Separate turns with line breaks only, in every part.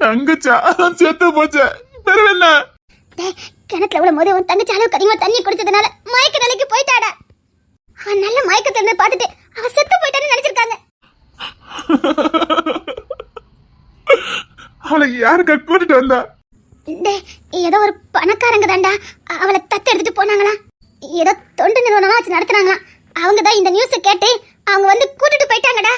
தங்கச்சா செத்து போச்ச. பெரு என்ன?
கிணத்துல விழும் போது உன் தங்கச்சி அளவுக்கு அதிகமா தண்ணி குடிச்சதுனால மயக்க நிலைக்கு போயிட்டாடா. அவன் நல்ல மயக்கத்துல இருந்து பார்த்துட்டு அவன் செத்து போயிட்டான்னு நினைச்சிருக்காங்க.
அவளை யாருக்கா கூட்டிட்டு வந்தா?
ஏதோ ஒரு பணக்காரங்க தாண்டா அவளை தத்து எடுத்துட்டு போனாங்களா? ஏதோ தொண்டு நிறுவனமா வச்சு நடத்துனாங்களாம் அவங்க தான் இந்த நியூஸை கேட்டு அவங்க வந்து கூட்டிட்டு போயிட்டாங்கடா.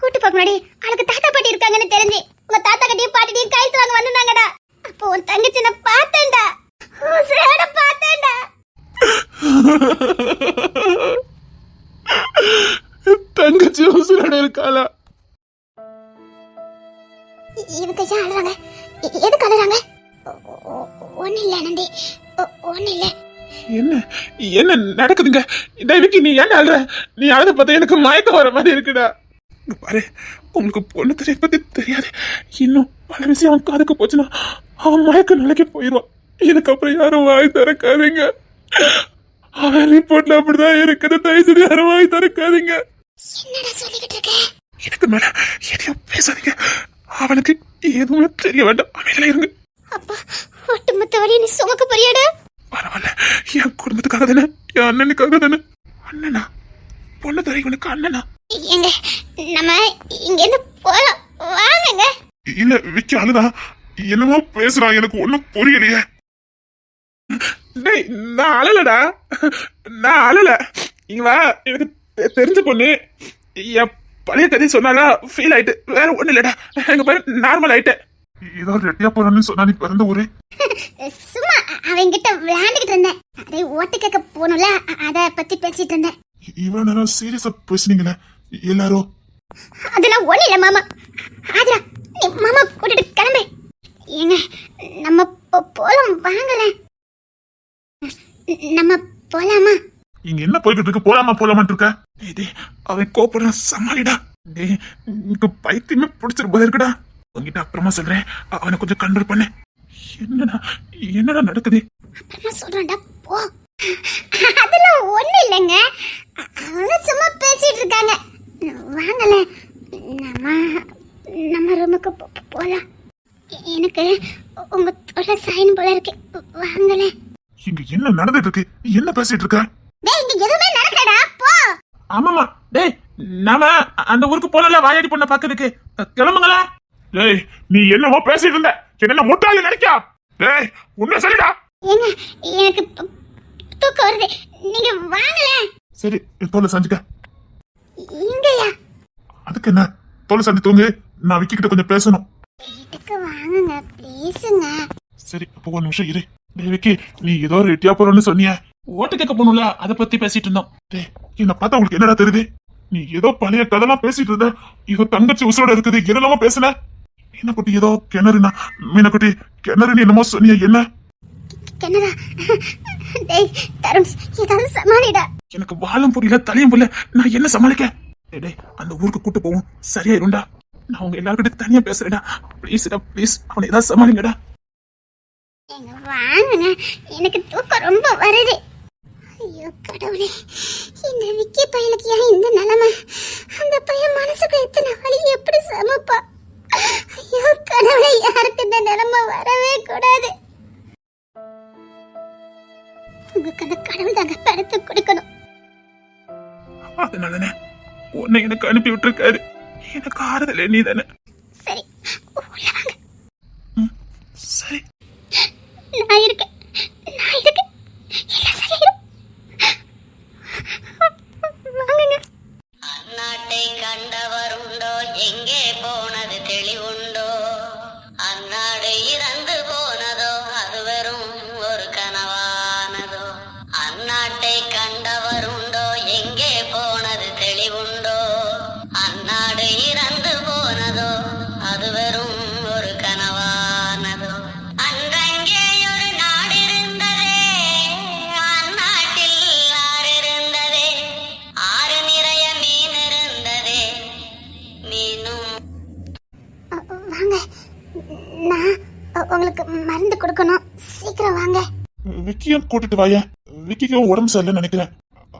கூட்டு போக முன்னாடி அவளுக்கு தாத்தா பாட்டி இருக்காங்கன்னு தெரிஞ்சு உங்க தாத்தா கட்டியும் பாட்டியும் கைத்து வாங்க வந்திருந்தாங்கடா. அப்போ உன் தங்கச்சி நான் பார்த்தேன்டா. உசுரோட பார்த்தேன்டா.
தங்கச்சி உசுரோட இருக்காளா?
இவங்க ஏன் அழுறாங்க? எதுக்கு அழுறாங்க? ஒன்னும் இல்லை நந்தி. ஒன்னும் இல்லை.
என்ன? என்ன நடக்குதுங்க? தேவிக்கு நீ ஏன் அழுற? நீ அழுத பார்த்தா எனக்கு மயக்கம் வர மாதிரி இருக்குடா. இங்க பாரு உங்களுக்கு பொண்ணு தெரிய பத்தி தெரியாது. இன்னும் பல விஷயம் அவன் காதுக்கு போச்சுன்னா அவன் மயக்க நிலைக்கு போயிடுவான். இதுக்கப்புறம் யாரும் வாய் திறக்காதீங்க. அவன் ரிப்போர்ட்ல அப்படிதான் இருக்குது. தயவு செய்து யாரும் வாய் திறக்காதீங்க. இதுக்கு மேல எதையும் பேசாதீங்க. அவனுக்கு எதுவுமே தெரிய வேண்டாம். அமைதியில இருங்க.
அப்பா ஒட்டுமொத்த வழி நீ சுமக்க போறியாடா?
பரவாயில்ல. என் குடும்பத்துக்காக தானே என் அண்ணனுக்காக தானே. அண்ணனா பொண்ணு தரைவனுக்கு அண்ணனா.
எங்க நம்ம இங்க இருந்து போலாம் வாங்குங்க.
இல்ல விக்கி அழுதான் என்னமோ பேசுறான் எனக்கு ஒண்ணும் புரியலையே. டேய் நான் அழலடா. நான் அழல. இங்க வா எனக்கு தெரிஞ்ச பொண்ணு. என் பழைய கதை சொன்னாலா ஃபீல் ஆயிட்டு வேற ஒண்ணு இல்லடா. எங்க பாரு நார்மல் ஆயிட்டேன். ஏதோ ரெட்டியா போறேன்னு சொன்னா நீ பிறந்த ஊரே.
சும்மா அவங்கிட்ட விளையாண்டுகிட்டு இருந்தேன். அதே ஓட்டு கேட்க போகணும்ல அத பத்தி பேசிட்டு இருந்தேன்.
இவ்வளவு நேரம் சீரியஸா பேசுனீங்களே. எல்லாரும்
அதெல்லாம் ஒண்ணு இல்ல மாமா. ஆதிரா நீ மாமா கூட்டிட்டு கிளம்பு. ஏங்க நம்ம போலாம் வாங்கல. நம்ம போலாமா?
இங்க என்ன போய்கிட்டு இருக்கு? போலாமா போலாமான்னு இருக்க? டேய், அவன் கோபப்படுறான். சமாளிடா. டேய் உனக்கு பைத்தியமே பிடிச்சிரு போல இருக்குடா. உங்ககிட்ட அப்புறமா சொல்றேன். அவனை கொஞ்சம் கண்ட்ரோல் பண்ணு. என்னடா என்னடா நடக்குது?
அப்புறமா சொல்றேன்டா போ. அதெல்லாம் ஒண்ணு இல்லைங்க. அவங்க சும்மா பேசிட்டு இருக்காங்க. வாங்கல. நம்ம நம்ம ரூமுக்கு போலாம். எனக்கு உங்க தொலை சைன் போல இருக்கு. வாங்கல.
இங்க என்ன நடந்துட்டு இருக்கு என்ன பேசிட்டு இருக்க?
டேய் இங்க எதுவுமே நடக்கலடா. போ.
ஆமாமா டேய் நாம அந்த ஊருக்கு போனல வாயாடி பொண்ண பாக்குறதுக்கு கிளம்புங்களா. டேய் நீ என்னமோ பேசிட்டு இருந்த. என்ன முட்டாளி நினைக்கா டேய் உண்மை சொல்லிடா.
ஏங்க எனக்கு தூக்கம் வருது. நீங்க வாங்கல.
சரி தோலை சஞ்சுக்க. அதுக்கு என்ன? தோலை சஞ்சு தூங்கு. நான் விக்கி கிட்ட கொஞ்சம் பேசணும்.
வீட்டுக்கு வாங்குங்க
சரி அப்போ ஒரு நிமிஷம் இரு. டேய் விக்கி நீ ஏதோ ரெட்டியா போறோம்னு சொன்னிய. ஓட்டு கேட்க போகணும்ல அதை பத்தி பேசிட்டு இருந்தோம். டேய் என்ன பார்த்தா உங்களுக்கு என்னடா தெரியுது? நீ ஏதோ பழைய கதைலாம் பேசிட்டு இருந்த. இதோ தங்கச்சி உசுரோட இருக்குது என்னெல்லாமோ பேசுன. என்ன குட்டி ஏதோ கிணறுனா மீன குட்டி கிணறுன்னு என்னமோ சொன்னிய என்ன?
என்னடா டேய் தருண் ஏதாவது சமாளிடா.
எனக்கு வாழும் புரியல தலையும் புரியல. நான் என்ன சமாளிக்க? டேய் அந்த ஊருக்கு கூட்டு போவோம். சரியாயிரும்டா. நான் உங்க எல்லாருக்கிட்ட தனியா பேசுறேன்டா. ப்ளீஸ்டா ப்ளீஸ் அவனை ஏதாவது சமாளிங்கடா.
வாங்குங்க. எனக்கு தூக்கம் ரொம்ப வருது. ஐயோ கடவுளே. இந்த விக்கி பையனுக்கு ஏன் இந்த நிலைமை? அந்த பையன் மனசுக்கு எத்தனை வழி எப்படி சமைப்பா? ஐயோ கடவுளே யாருக்கு இந்த நிலைமை வரவே கூடாது. உங்களுக்கு அந்த கடவுள் தாங்க படுத்து கொடுக்கணும்.
அதனாலனே உன்னை எனக்கு அனுப்பி விட்டுருக்காரு எனக்கு ஆறுதல் நீ தானே.
வாங்க. நான் உங்களுக்கு மருந்து கொடுக்கணும். சீக்கிரம் வாங்க.
விக்கியும் கூட்டிட்டு வாய. விக்கிக்கும் உடம்பு சரியில்லைன்னு நினைக்கிறேன்.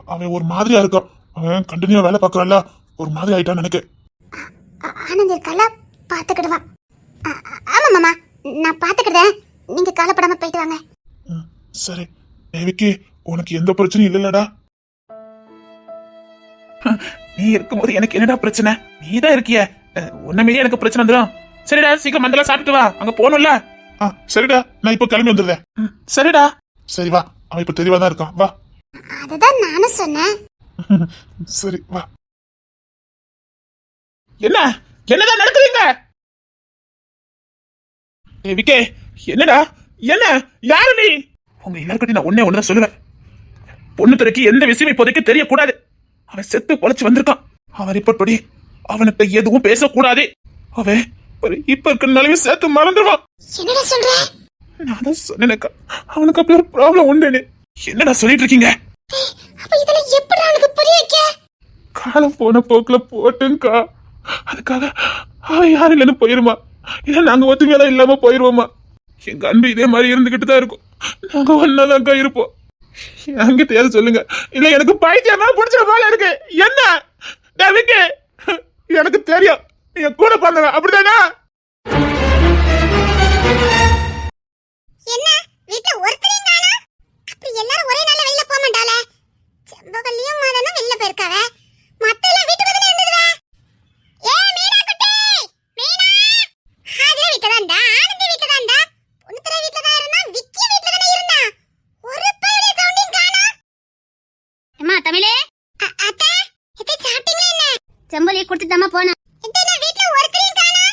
அவன் ஒரு மாதிரியா இருக்கான். அவன் கண்டினியூ வேலை பார்க்கறான்ல. ஒரு மாதிரி ஆயிட்டான்னு நினைக்கிறேன்
அ, ஆனந்த் இருக்கல பாத்துக்கிடுவான் ஆமா மாமா. நான் பாத்துக்கிறேன் நீங்க கவலைப்படாம போயிட்டு வாங்க.
சரி. விக்கி உனக்கு எந்த பிரச்சனையும் இல்லைல்லடா. நீ இருக்கும்போது எனக்கு என்னடா பிரச்சனை? நீ தான் இருக்கிய உன்ன மீறி எனக்கு பிரச்சனை வந்துடும் சரிடா சீக்கிரம் மந்தெல்லாம் சாப்பிட்டு வா. அங்க போகணும்ல? ஆ சரிடா. நான் இப்போ கிளம்பி வந்துடுறேன். சரிடா. சரி வா. அவன் இப்போ தெளிவா தான் இருக்கான். வா.
அதுதான் நானும் சொன்னேன்.
சரி வா. என்ன? என்னதான் நடக்குதுங்க? ஏய் விக்கே என்னடா? என்ன? யாரு நீ? உங்க எல்லாருக்கிட்டையும் நான் ஒன்னே ஒண்ணுதான் சொல்லுவேன். பொண்ணு துறைக்கு எந்த விஷயம் இப்போதைக்கு தெரியக்கூடாது. அவன் செத்து பொழைச்சு வந்திருக்கான். அவன் ரிப்போர்ட் படி அவனுக்கு எதுவும் பேசக்கூடாது. அவன் ஒரு இப்ப இருக்கிற நிலைமை சேர்த்து மறந்துடுவான்
என்னடா சொல்ற?
நான் தான் சொன்னேனக்கா அவனுக்கு அப்படி ஒரு ப்ராப்ளம் உண்டுன்னு. என்னடா சொல்லிட்டு இருக்கீங்க?
அப்ப இதுல எப்படி அவனுக்கு புரிய வைக்க?
காலம் போன போக்குல போட்டுங்கக்கா. அதுக்காக அவன் யாரும் இல்லைன்னு போயிருமா? இல்ல நாங்க ஒத்துமையெல்லாம் இல்லாம போயிருவோமா? எங்க அன்பு இதே மாதிரி இருந்துகிட்டு தான் இருக்கும். நாங்க ஒன்னாதான்க்கா இருப்போம். என்கிட்டயாவது சொல்லுங்க? இல்ல எனக்கு பைத்தியமா பிடிச்ச போல இருக்கு. என்ன? எனக்கு தெரியும். என் கூட பிறந்தவன் அப்படிதானா?
என்ன? வீட்ல ஒருத்தரையும் காணா? அப்படி எல்லாரும் ஒரே நாள்ல வெளில போக மாட்டாளே. செம்பகல்லியும் மதனும் வெளில போயிருக்காவ. மத்த எல்லாம் வீட்டுக்கு இருந்ததுவே. ஏ மீனா குட்டி! மீனா! ஹாஜர வீட்ல தான்டா ஆனந்தி வீட்ல தான்டா பொண்ணுத்தர வீட்ல தான் இருந்தா விக்கி வீட்ல தானே இருந்தா ஒரு பையனே சவுண்டிங் காணா? அம்மா தமிழே. அத்தை எத்தை சாப்பிட்டீங்களா என்ன? செம்பொலி கொடுத்துட்டாமா போனா எத்தை நான் வீட்ல ஒருத்தரையும் காணா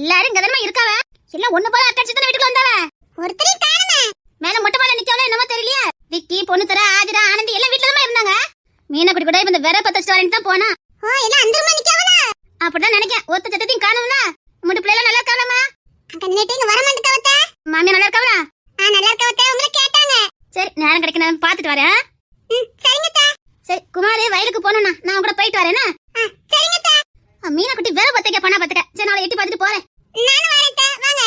எல்லாரும் கதமா இருக்காவ? எல்லாம் ஒண்ணு போல அட்டடிச்சு தானே வீட்டுக்கு வந்தாவ? ஒருத்தரையும் காணுமே மேல மொட்டை மாலை நிக்கவல என்னமோ தெரியலையா. விக்கி பொண்ணு தர ஆஜரா ஆனந்தி எல்லாம் வீட்ல தான் இருந்தாங்க. மீனை கூட இப்ப இந்த வேற பத்த வரேன்னு தான் போனா. ஓ எல்லாம் அந்த ரூம்ல நிக்கவல அப்படிதான் நினைக்கேன். ஒத்த சத்தத்தையும் காணும்ல. முட்டு பிள்ளைல நல்லா இருக்காவலாமா அங்க நின்னுட்டு இங்க வர மாட்டேங்கவத்த மாமியா நல்லா இருக்காவலா ஆ நல்லா இருக்கவத்த உங்களை கேட்டாங்க. சரி நேரம் கிடைக்க நான் பாத்துட்டு வரேன் சரிங்க சரி குமாரே வயலுக்கு போகணும்னா நான் கூட போயிட்டு வரேனா மீனா குட்டி வேற பத்திக்க பண்ணா பத்துக்க சரி நாளை எட்டி பார்த்துட்டு போறேன். நானும் வரேன் வாங்க.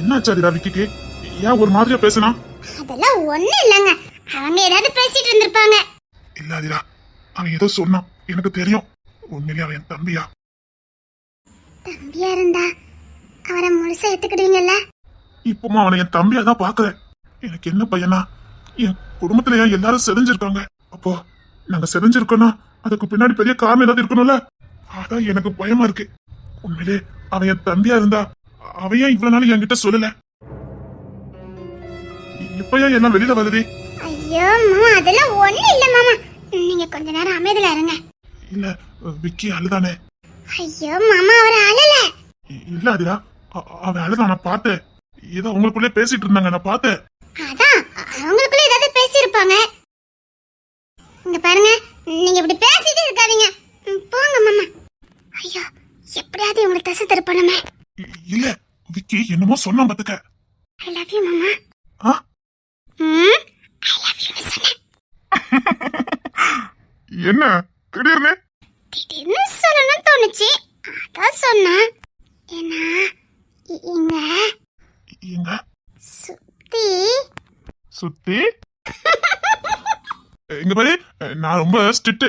என்னாச்சு அதிரா விக்கிக்கு ஏன் ஒரு மாதிரியா பேசுனா?
அதெல்லாம் ஒண்ணும் இல்லங்க. அவங்க ஏதாவது பேசிட்டு இருந்திருப்பாங்க.
இல்ல அதிரா அவன் ஏதோ சொன்னான். எனக்கு தெரியும். உண்மையிலே அவன் என் தம்பியா?
தம்பியா இருந்தா அவரை முழுசா எடுத்துக்கிடுவீங்கல்ல
இப்பவும் அவனை என் தம்பியா தான் பாக்குறேன். எனக்கு என்ன பையனா? என் குடும்பத்துல ஏன் எல்லாரும் செதஞ்சிருக்காங்க. அப்போ நாங்க செதஞ்சிருக்கோம்னா அதுக்கு பின்னாடி பெரிய காரணம் ஏதாவது இருக்கணும்ல? அதான் எனக்கு பயமா இருக்கு. உண்மையிலே அவன் என் தம்பியா இருந்தா அவன் ஏன் இவ்வளவு நாள் என்கிட்ட சொல்லல? இப்ப ஏன் எல்லாம் வெளியில வருது?
ஐயோ மாமா அதெல்லாம் ஒண்ணும் இல்ல மாமா. நீங்க கொஞ்ச நேரம் அமைதியில இருங்க.
இல்ல விக்கி அழுதானே?
ஐயோ மாமா அவர் அழல.
இல்ல அதிரா. அ- அவன் அழுதான் நான் பார்த்தேன். ஏதோ உங்களுக்குள்ளே பேசிட்டு இருந்தாங்க நான் பார்த்தேன்.
அதான் அவங்களுக்குள்ள ஏதாவது பேசியிருப்பாங்க இங்க பாருங்க நீங்க இப்படி பேசிட்டு இருக்காதீங்க ம், போங்க மாமா ஐயோ எப்படியாவது இவங்களுக்கு தசை திருப்பணுமே
இல்ல விக்கி என்னமோ சொன்னான் பாத்துக்க.
ஐ லவ் யூ மாமா.
ஆ?
ம் ஐ லவ் யூ சொன்னேன்.
என்ன திடீர்னு?
திடீர்னு சொல்லணும்னு தோணுச்சு. அதான் சொன்னேன். ஏன்னா இங்க
எங்க?
சுத்தி.
சுத்தி? இங்க பாரு நான் ரொம்ப ஸ்ட்ரிக்ட்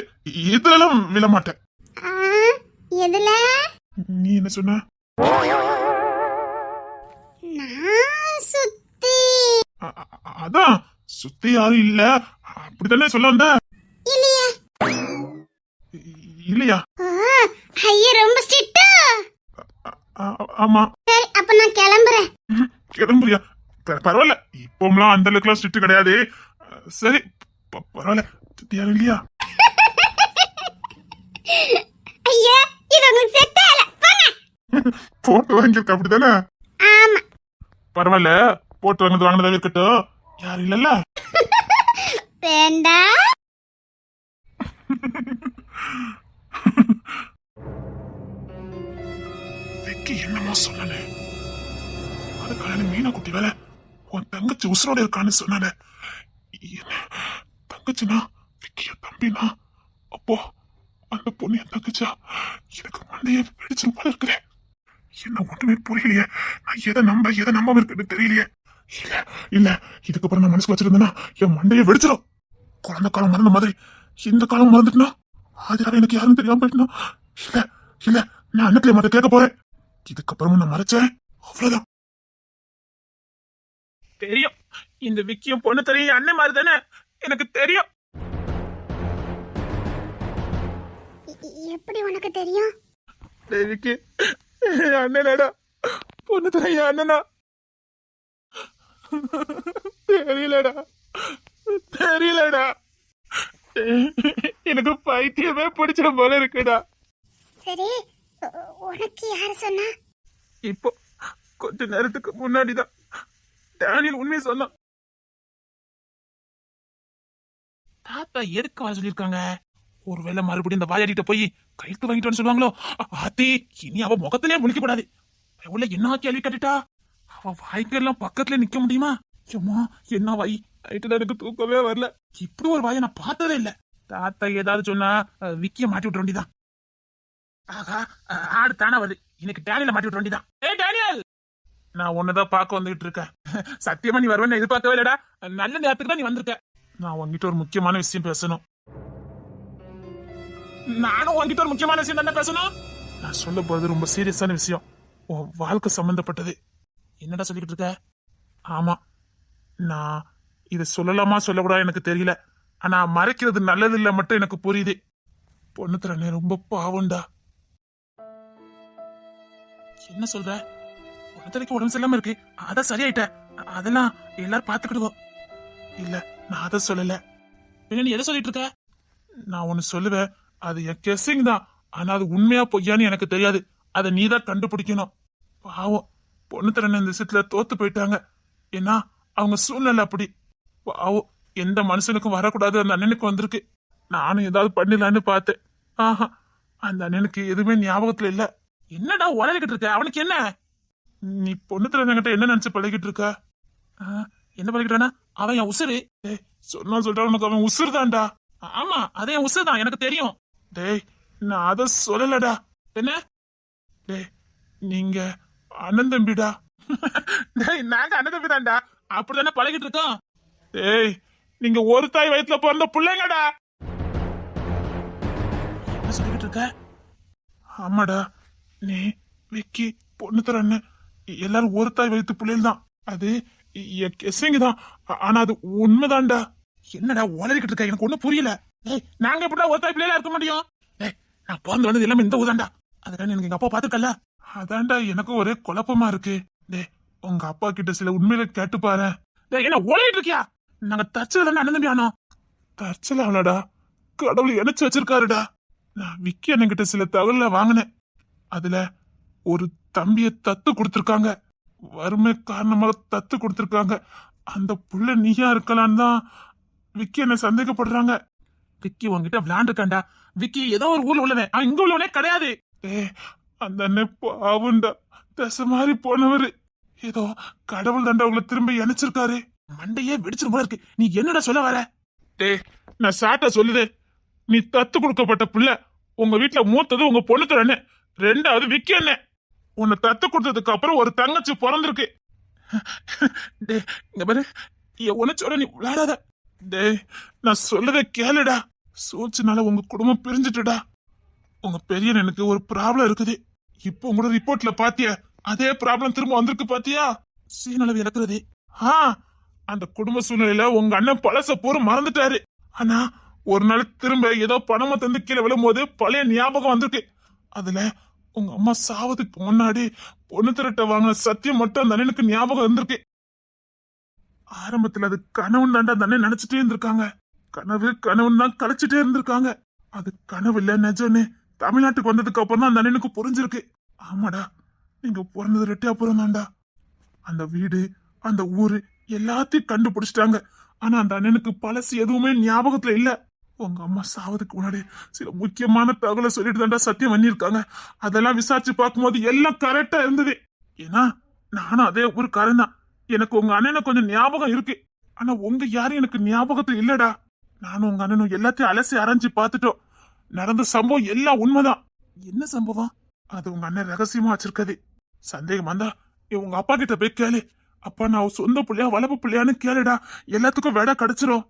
இதுலலாம் விழ மாட்டேன் நீ என்ன சொன்ன?
நான் சுத்தி.
அதான். சுத்தி யாரும் இல்ல. அப்படித்தானே சொல்ல வந்த?
இல்லையே.
இல்லையா?
ஐயா ரொம்ப ஸ்ட்ரிக்ட்டா.
ஆமா.
சரி அப்ப நான் கிளம்புறேன்.
கிளம்புறியா? பரவாயில்ல. இப்போம்லாம் அந்த அளவுக்குலாம் ஸ்ட்ரிக்ட் கிடையாது. சரி. பரவாயில்ல. சுத்தி யாரும் இல்லையா?
ஐயா. இது உங்களுக்கு செட் ஆகல போங்க
போட்டு வாங்கியிருக்க அப்படித்தானே?
ஆமா.
பரவாயில்ல. போட்டு வாங்கினது வாங்கினதா இருக்கட்டும். யாரும் இல்லல்ல?
வேண்டா.
விக்கி என்னமோ சொன்னானே. அதுக்கான மீனா குட்டி வேலை உன் தங்கச்சி உசுரோட இருக்கான்னு சொன்னானே. தங்கச்சினா? விக்கிய தம்பினா? அப்போ அந்த பொண்ணு என் தங்கச்சா. எனக்கு மண்டையை வெடிச்சு போல இருக்கிறேன் என்ன ஒண்ணுமே புரியலையே. நான் எதை நம்ப எதை நம்பாம இருக்குன்னு தெரியலையே. இல்ல இல்ல. இதுக்கப்புறம் நான் மனசுக்கு வச்சிருந்தேன்னா என் மண்டையை வெடிச்சிடும் குழந்தை காலம் மறந்த மாதிரி. இந்த காலம் மறந்துட்டுனா ஆதிராக எனக்கு யாரும் தெரியாம போயிட்டுனா? இல்ல இல்ல. நான் அண்ணத்துல மத்த கேட்க போறேன். இதுக்கப்புறமும் நான் மறைச்சேன். அவ்வளவுதான். தெரியும். இந்த விக்கியும் பொண்ணு தெரியும். அண்ணன் மாதிரி தானே. எனக்கு தெரியும்.
எப்படி உனக்கு தெரியும்?
டேய் விக்கி. என் அண்ணனடா. பொண்ணு தெரியும் அண்ணனா. தெரியலடா. தெரியலடா. எனக்கு பைத்தியமே பிடிச்ச போல இருக்குடா.
சரி உனக்கு யாரு சொன்னா?
இப்போ கொஞ்ச நேரத்துக்கு முன்னாடிதான் டேனியல் உண்மையை சொன்னான். தாத்தா எதுக்கு வர சொல்லியிருக்காங்க? ஒருவேளை மறுபடியும் இந்த வாயாடிட்ட போய் கழுத்து வாங்கிட்டு சொல்லுவாங்களோ? ஆத்தி இனி அவ முகத்திலே முழிக்கப்படாது. உள்ள என்ன கேள்வி கேட்டுட்டா? அவ வாய்க்கெல்லாம் பக்கத்துல நிக்க முடியுமா? சும்மா என்ன வாய்? நைட்டுல எனக்கு தூக்கமே வரல. இப்படி ஒரு வாயை நான் பார்த்ததே இல்ல. தாத்தா ஏதாவது சொன்னா விக்கிய மாட்டி விட்டுற வேண்டியதான் ஆகா ஆடு தானே வருது. இன்னைக்கு டேனியல மாட்டி விட்டுற வேண்டியதான் ஏ டேனியல்! நான் உன்னதான் பார்க்க வந்துகிட்டு இருக்கேன். சத்தியமா நீ வருவேன்னு எதிர்பார்க்கவே இல்லடா. நல்ல நேரத்துக்கு தான் நீ வந்திருக்க. நான் உங்ககிட்ட ஒரு முக்கியமான விஷயம் பேசணும். நானும் உங்ககிட்ட ஒரு முக்கியமான விஷயம் தானே பேசணும்? நான் சொல்ல போறது ரொம்ப சீரியஸான விஷயம். உன் வாழ்க்கை சம்பந்தப்பட்டது. என்னடா சொல்லிக்கிட்டு இருக்க? ஆமா. நான் இதை சொல்லலாமா சொல்லக்கூடாது எனக்கு தெரியல. ஆனா மறைக்கிறது நல்லது இல்லை மட்டும் எனக்கு புரியுது. பொண்ணு திறனே ரொம்ப பாவம்டா. என்ன சொல்ற? பொண்ணு உடம்பு சரியில்லாம இருக்கு. அதான் சரியாயிட்ட. அதெல்லாம் எல்லாரும் பாத்துக்கிடுவோம் இல்ல நான் அதை சொல்லல. பின்ன நீ எதை சொல்லிட்டு இருக்க? நான் ஒன்னு சொல்லுவேன். அது என் கெஸ்ஸிங் தான். ஆனா அது உண்மையா பொய்யான்னு எனக்கு தெரியாது. அதை நீ தான் கண்டுபிடிக்கணும். பாவம் பொண்ணு திறன் இந்த விஷயத்துல தோத்து போயிட்டாங்க. ஏன்னா அவங்க சூழ்நிலை அப்படி. பாவம் எந்த மனுஷனுக்கும் வரக்கூடாது. அந்த அண்ணனுக்கு வந்திருக்கு. நானும் ஏதாவது பண்ணிடலான்னு பார்த்தேன். ஆஹா அந்த அண்ணனுக்கு எதுவுமே ஞாபகத்துல இல்ல. என்னடா உலகிட்டு இருக்க? அவனுக்கு என்ன? நீ பொண்ணு திறன்கிட்ட என்ன நினைச்சு பழகிட்டு இருக்க? என்ன பழகிட்டானா? அவன் என் உசுறு சொன்னா சொல்றா உனக்கு அவன் உசுறு தான்டா ஆமா அதே என் உசுறு தான் எனக்கு தெரியும். டேய் நான் அத சொல்லலடா. என்ன? டேய் நீங்க அண்ணன் தம்பிடா. டேய் நாங்க அண்ணன் தம்பி தான்டா அப்படிதானே பழகிட்டு இருக்கோம். டேய் நீங்க ஒரு தாய் வயித்துல பிறந்த பிள்ளைங்கடா. என்ன சொல்லிக்கிட்டு இருக்க? ஆமாடா நீ விக்கி பொண்ணு தரன்னு. எல்லாரும் ஒரு தாய் வயிற்று பிள்ளைகள் தான் அது கெஸ்ஸிங் தான் ஆனா அது உண்மைதான்டா. என்னடா உளறிக்கிட்டு இருக்க? எனக்கு ஒன்றும் புரியல. ஏய் நாங்க எப்படிடா ஒரு தாய் இருக்க முடியும்? ஏய் நான் பிறந்து வந்தது எல்லாமே இந்த ஊதாண்டா அதுதான் எனக்கு எங்க அப்பா பாத்துக்கல அதான்டா எனக்கும் ஒரே குழப்பமா இருக்கு. டேய் உங்க அப்பா கிட்ட சில உண்மையில கேட்டு பாரு டேய் என்ன ஓடிட்டு இருக்கியா? நாங்க தச்சல தானே அண்ணன் தம்பி ஆனோம் தச்சல அவளடா கடவுள் இணைச்சு வச்சிருக்காருடா. நான் விக்கி அண்ணன் சில தகவல வாங்கினேன். அதுல ஒரு தம்பிய தத்து கொடுத்துருக்காங்க. வறுமை காரணமாக தத்து கொடுத்துருக்காங்க. அந்த புள்ள நீயா இருக்கலான்னு தான் விக்கி என்ன சந்தேகப்படுறாங்க. விக்கி உன்கிட்ட விளையாண்டுருக்காண்டா விக்கி ஏதோ ஒரு ஊர்ல உள்ளவன். அவன் இங்க உள்ளவனே கிடையாது. அந்த அண்ணன் பாவுண்டா. தசை மாதிரி போனவர். ஏதோ கடவுள் தண்டா உங்களை திரும்ப இணைச்சிருக்காரு. மண்டையே வெடிச்சிரு போல இருக்கு. நீ என்னடா சொல்ல வர? டே நான் சாட்ட சொல்லுதே. நீ தத்து கொடுக்கப்பட்ட புள்ள. உங்க வீட்டுல மூத்தது உங்க பொண்ணு அண்ணன் ரெண்டாவது விக்கி அண்ணன் உன்னை தத்து கொடுத்ததுக்கு அப்புறம் ஒரு தங்கச்சி பிறந்திருக்கு. டே இங்க பாரு. உன்னை சொல்ல நீ விளையாடாத. டேய் நான் சொல்லதை கேளுடா. சூழ்ச்சினால உங்க குடும்பம் பிரிஞ்சுட்டுடா. உங்க பெரிய எனக்கு ஒரு ப்ராப்ளம் இருக்குது. இப்போ உங்களோட ரிப்போர்ட்ல பாத்தியா? அதே ப்ராப்ளம் திரும்ப வந்திருக்கு பாத்தியா? சீனளவு இறக்குறது. ஆ அந்த குடும்ப சூழ்நிலையில உங்க அண்ணன் பழச பூரா மறந்துட்டாரு. ஆனா ஒரு நாள் திரும்ப ஏதோ பணமா தந்து கீழே விழும்போது பழைய ஞாபகம் வந்திருக்கு. அதுல உங்க அம்மா சாவதுக்கு முன்னாடி பொண்ணு திரட்ட வாங்கின சத்தியம் மட்டும் அந்த அண்ணனுக்கு ஞாபகம் வந்திருக்கு. ஆரம்பத்துல அது கனவுன்னு தாண்டா அந்த அண்ணன் நினைச்சிட்டே இருந்திருக்காங்க. கனவு கனவுன்னு தான் கலைச்சிட்டே இருந்திருக்காங்க. அது கனவு இல்ல நிஜம்னு. தமிழ்நாட்டுக்கு வந்ததுக்கு அப்புறம் தான் அந்த அண்ணனுக்கு புரிஞ்சிருக்கு. ஆமாடா நீங்க பிறந்தது ரெட்டியாபுரம் தான்டா. அந்த வீடு அந்த ஊரு எல்லாத்தையும் கண்டுபிடிச்சிட்டாங்க. ஆனா அந்த அண்ணனுக்கு பழசு எதுவுமே ஞாபகத்துல இல்ல. உங்க அம்மா சாவதுக்கு முன்னாடி சில முக்கியமான தகவலை சொல்லிட்டு தாண்டா சத்தியம் பண்ணியிருக்காங்க. அதெல்லாம் விசாரிச்சு பார்க்கும்போது எல்லாம் கரெக்டா இருந்தது. ஏன்னா நானும் அதே ஊருக்காரன் தான். எனக்கு உங்க அண்ணனை கொஞ்சம் ஞாபகம் இருக்கு. ஆனா உங்க யாரும் எனக்கு ஞாபகத்துல இல்லடா. நானும் உங்க அண்ணனும் எல்லாத்தையும் அலசி அரைஞ்சு பார்த்துட்டோம். நடந்த சம்பவம் எல்லாம் உண்மைதான். என்ன சம்பவம்? அது உங்க அண்ணன் ரகசியமா வச்சிருக்கது. சந்தேகம் வந்தா உங்க அப்பா கிட்ட போய் கேளு. அப்பா நான் சொந்த பிள்ளையா வளர்ப்பு பிள்ளையான்னு கேளுடா. எல்லாத்துக்கும் விட கிடைச்சிரும்.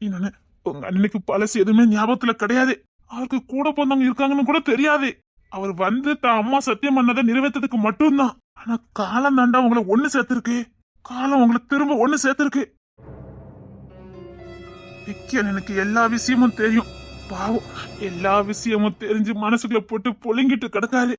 இன்னொன்னு உங்க அண்ணனுக்கு பழசு எதுவுமே ஞாபகத்துல கிடையாது. அவருக்கு கூட பிறந்தவங்க இருக்காங்கன்னு கூட தெரியாது. அவர் வந்து தான் அம்மா சத்தியம் பண்ணதை நிறைவேற்றதுக்கு மட்டும்தான். ஆனா காலம் தாண்டா உங்களை ஒண்ணு சேர்த்திருக்கு. காலம் உங்களுக்கு திரும்ப ஒண்ணு சேர்த்திருக்கு விக்கியன் எனக்கு எல்லா விஷயமும் தெரியும். பாவம் எல்லா விஷயமும் தெரிஞ்சு மனசுக்குள்ள போட்டு புழுங்கிட்டு கிடக்காரு.